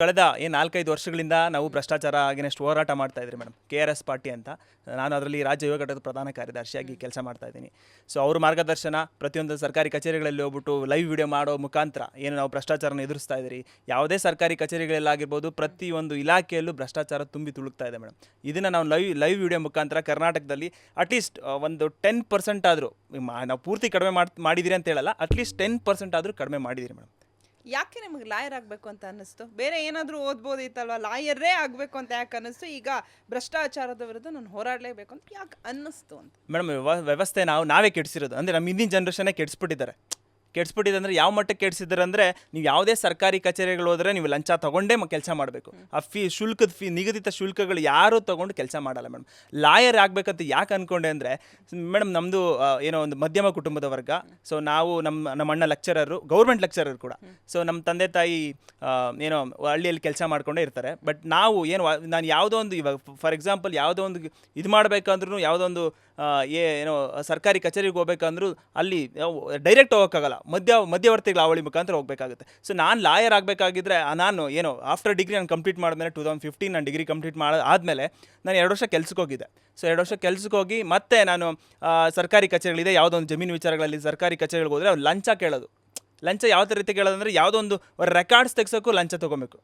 ಕಳೆದ ಏನು ನಾಲ್ಕೈದು ವರ್ಷಗಳಿಂದ ನಾವು ಭ್ರಷ್ಟಾಚಾರ ಆಗಿನಷ್ಟು ಹೋರಾಟ ಮಾಡ್ತಾ ಇದ್ರಿ madam K R S party ಅಂತ. ನಾನು ಅದರಲ್ಲಿ ರಾಜ್ಯ ಯುವ ಘಟಕದ ಪ್ರಧಾನ ಕಾರ್ಯದರ್ಶಿಯಾಗಿ ಕೆಲಸ ಮಾಡ್ತಾ ಇದ್ದೀನಿ. ಸೊ ಅವ್ರ ಮಾರ್ಗದರ್ಶನ ಪ್ರತಿಯೊಂದು ಸರ್ಕಾರಿ ಕಚೇರಿಗಳಲ್ಲಿ ಹೋಗ್ಬಿಟ್ಟು ಲೈವ್ ವಿಡಿಯೋ ಮಾಡೋ ಮುಖಾಂತರ ಏನು ನಾವು ಭ್ರಷ್ಟಾಚಾರನ ಎದುರಿಸ್ತಾ ಇದ್ದೀರಿ? ಯಾವುದೇ ಸರ್ಕಾರಿ ಕಚೇರಿಗಳಲ್ಲಾಗಿರ್ಬೋದು ಪ್ರತಿಯೊಂದು ಇಲಾಖೆಯಲ್ಲೂ ಭ್ರಷ್ಟಾಚಾರ ತುಂಬಿ ತುಳುಕ್ತಾ ಇದೆ ಮೇಡಮ್ ಇದನ್ನು ನಾವು ಲೈವ್ ಲೈವ್ ವಿಡಿಯೋ ಮುಖಾಂತರ ಕರ್ನಾಟಕದಲ್ಲಿ ಅಟ್ಲೀಸ್ಟ್ ಒಂದು ಟೆನ್ ಪರ್ಸೆಂಟ್ ಆದರೂ ನಾವು ಪೂರ್ತಿ ಕಡಿಮೆ ಮಾಡಿ ಮಾಡಿದಿರಿ ಅಂತ ಹೇಳಲ್ಲ ಅಟ್ಲೀಸ್ಟ್ ಟೆನ್ ಪರ್ಸೆಂಟ್ ಆದರೂ ಕಡಿಮೆ ಮಾಡಿದಿರಿ ಮೇಡಮ್ ಯಾಕೆ ನಿಮಗೆ ಲಾಯರ್ ಆಗಬೇಕು ಅಂತ ಅನ್ನಿಸ್ತು? ಬೇರೆ ಏನಾದರೂ ಓದ್ಬೋದಿತ್ತಲ್ವ? ಲಾಯರೇ ಆಗಬೇಕು ಅಂತ ಯಾಕೆ ಅನ್ನಿಸ್ತು? ಈಗ ಭ್ರಷ್ಟಾಚಾರದ ವಿರುದ್ಧ ನಾನು ಹೋರಾಡಲೇಬೇಕು ಅಂತ ಯಾಕೆ ಅನ್ನಿಸ್ತು ಅಂತ. ಮೇಡಮ್, ವ್ಯವಸ್ಥೆ ನಾವು, ನಾವೇ ಕೆಡಿಸಿರೋದು. ಅಂದರೆ ನಮ್ಮ ಹಿಂದಿನ ಜನ್ರೇಷನ್ನೇ ಕೆಡಿಸ್ಬಿಟ್ಟಿದ್ದಾರೆ. ಕೆಡಿಸ್ಬಿಟ್ಟಿದೆ ಅಂದರೆ ಯಾವ ಮಟ್ಟಕ್ಕೆ ಕೆಡಿಸಿದ್ದಾರೆ ಅಂದರೆ ನೀವು ಯಾವುದೇ ಸರ್ಕಾರಿ ಕಚೇರಿಗಳು ಹೋದರೆ ನೀವು ಲಂಚ ತೊಗೊಂಡೇ ಕೆಲಸ ಮಾಡಬೇಕು. ಆ ಫೀ ಶುಲ್ಕದ ಫೀ ನಿಗದಿತ ಶುಲ್ಕಗಳು ಯಾರೂ ತೊಗೊಂಡು ಕೆಲಸ ಮಾಡಲ್ಲ ಮೇಡಮ್. ಲಾಯರ್ ಆಗಬೇಕಂತ ಯಾಕೆ ಅಂದ್ಕೊಂಡೆ ಅಂದರೆ, ಮೇಡಮ್ ನಮ್ಮದು ಏನೋ ಒಂದು ಮಧ್ಯಮ ಕುಟುಂಬದ ವರ್ಗ. ಸೊ ನಾವು ನಮ್ಮ ನಮ್ಮ ಅಣ್ಣ ಲೆಕ್ಚರರು ಗೌರ್ಮೆಂಟ್ ಲೆಕ್ಚರರ್ ಕೂಡ. ಸೊ ನಮ್ಮ ತಂದೆ ತಾಯಿ ಏನೋ ಹಳ್ಳಿಯಲ್ಲಿ ಕೆಲಸ ಮಾಡ್ಕೊಂಡೇ ಇರ್ತಾರೆ. ಬಟ್ ನಾವು ಏನು ನಾನು ಯಾವುದೋ ಒಂದು ಇವಾಗ ಫಾರ್ ಎಕ್ಸಾಂಪಲ್ ಯಾವುದೋ ಒಂದು ಇದು ಮಾಡಬೇಕಂದ್ರೂ ಯಾವುದೋ ಒಂದು ಏನೋ ಸರ್ಕಾರಿ ಕಚೇರಿಗೆ ಹೋಗ್ಬೇಕಂದ್ರೂ ಅಲ್ಲಿ ಡೈರೆಕ್ಟ್ ಹೋಗೋಕ್ಕಾಗಲ್ಲ. ಮಧ್ಯ ಮಧ್ಯವರ್ತಿಗಳ ಅವಳಿ ಮುಖಾಂತರ ಹೋಗಬೇಕಾಗುತ್ತೆ. ಸೊ ನಾನು ಲಾಯರ್ ಆಗಬೇಕಾಗಿದ್ರೆ ನಾನು ಏನೋ ಆಫ್ಟರ್ ಡಿಗ್ರಿ ನಾನು ಕಂಪ್ಲೀಟ್ ಮಾಡಿದ್ಮೇಲೆ ಟೂ ತೌಸಂಡ್ ಫಿಫ್ಟೀನ್ ನಾನು ಡಿಗ್ರಿ ಕಂಪ್ಲೀಟ್ ಮಾಡಿ, ಆದಮೇಲೆ ನಾನು ಎರಡು ವರ್ಷ ಕೆಲ್ಸಕ್ಕೆ ಹೋಗಿದ್ದೆ. ಸೊ ಎರಡು ವರ್ಷ ಕೆಲ್ಸಕ್ಕೆ ಹೋಗಿ ಮತ್ತೆ ನಾನು ಸರ್ಕಾರಿ ಕಚೇರಿಗಳಿದೆ ಯಾವುದೋ ಒಂದು ಜಮೀನು ವಿಚಾರಗಳಲ್ಲಿ ಸರ್ಕಾರಿ ಕಚೇರಿಗಳಿಗೆ ಹೋದರೆ ಅವ್ರು ಲಂಚ ಕೇಳೋದು. ಲಂಚ ಯಾವ ರೀತಿ ಕೇಳೋದಂದ್ರೆ ಯಾವುದೋ ಒಂದು ರೆಕಾರ್ಡ್ಸ್ ತೆಗ್ಸೋಕ್ಕೂ ಲಂಚ ತೊಗೊಬೇಕು.